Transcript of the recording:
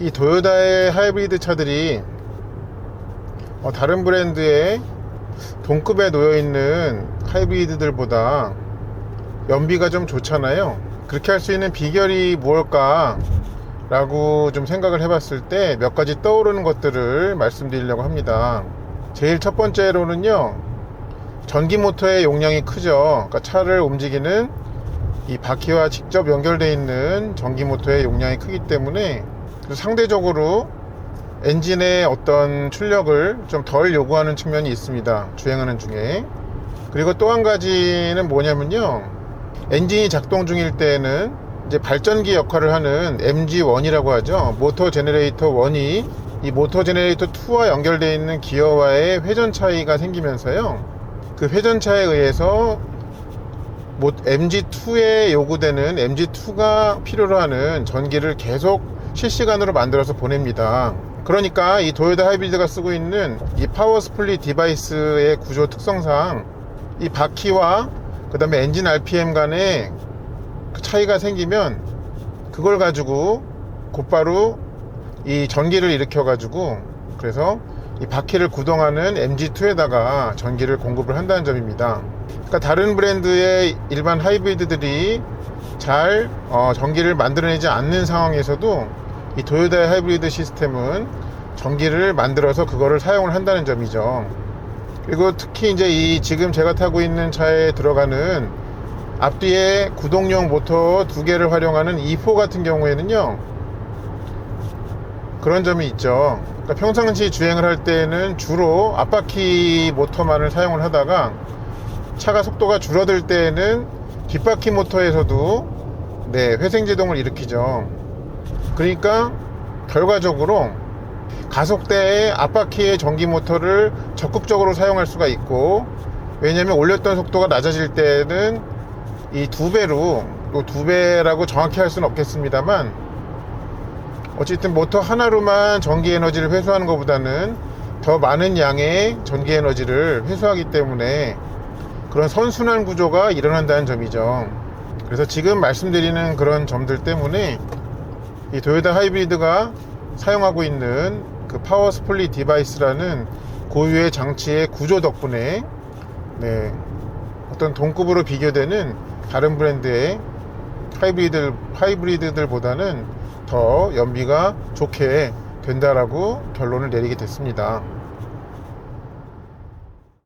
이 도요다의 하이브리드 차들이 어, 다른 브랜드의 동급에 놓여 있는 하이브리드들보다 연비가 좀 좋잖아요. 그렇게 할 수 있는 비결이 무엇일까? 라고 좀 생각을 해봤을 때 몇 가지 떠오르는 것들을 말씀드리려고 합니다. 제일 첫 번째로는요, 전기 모터의 용량이 크죠. 그러니까 차를 움직이는 이 바퀴와 직접 연결되어 있는 전기 모터의 용량이 크기 때문에 상대적으로 엔진의 어떤 출력을 좀 덜 요구하는 측면이 있습니다. 주행하는 중에. 그리고 또 한 가지는 뭐냐면요. 엔진이 작동 중일 때는 이제 발전기 역할을 하는 MG1이라고 하죠. 모터 제네레이터 1이 이 모터 제네레이터 2와 연결되어 있는 기어와의 회전 차이가 생기면서요. 그 회전 차에 의해서 MG2에 요구되는 MG2가 필요로 하는 전기를 계속 실시간으로 만들어서 보냅니다. 그러니까 이 도요타 하이브리드가 쓰고 있는 이 파워 스플릿 디바이스의 구조 특성상 이 바퀴와 그 다음에 엔진 RPM 간의 그 차이가 생기면 그걸 가지고 곧바로 이 전기를 일으켜 가지고 그래서 이 바퀴를 구동하는 MG2에다가 전기를 공급을 한다는 점입니다. 그러니까 다른 브랜드의 일반 하이브리드들이 잘 어, 전기를 만들어내지 않는 상황에서도 이 도요타의 하이브리드 시스템은 전기를 만들어서 그거를 사용을 한다는 점이죠. 그리고 특히 이제 이 지금 제가 타고 있는 차에 들어가는 앞뒤에 구동용 모터 두 개를 활용하는 E4 같은 경우에는요. 그런 점이 있죠. 그러니까 평상시 주행을 할 때는 주로 앞바퀴 모터만을 사용을 하다가 차가 속도가 줄어들 때는 뒷바퀴 모터에서도 네, 회생제동을 일으키죠. 그러니까 결과적으로 가속대에 앞바퀴의 전기 모터를 적극적으로 사용할 수가 있고 왜냐면 올렸던 속도가 낮아질 때는 이 두 배로 또 두 배라고 정확히 할 수는 없겠습니다만 어쨌든 모터 하나로만 전기 에너지를 회수하는 것보다는 더 많은 양의 전기 에너지를 회수하기 때문에 그런 선순환 구조가 일어난다는 점이죠. 그래서 지금 말씀드리는 그런 점들 때문에 이 도요타 하이브리드가 사용하고 있는 그 파워 스플릿 디바이스라는 고유의 장치의 구조 덕분에 네, 어떤 동급으로 비교되는 다른 브랜드의 하이브리드, 하이브리드들보다는 더 연비가 좋게 된다라고 결론을 내리게 됐습니다.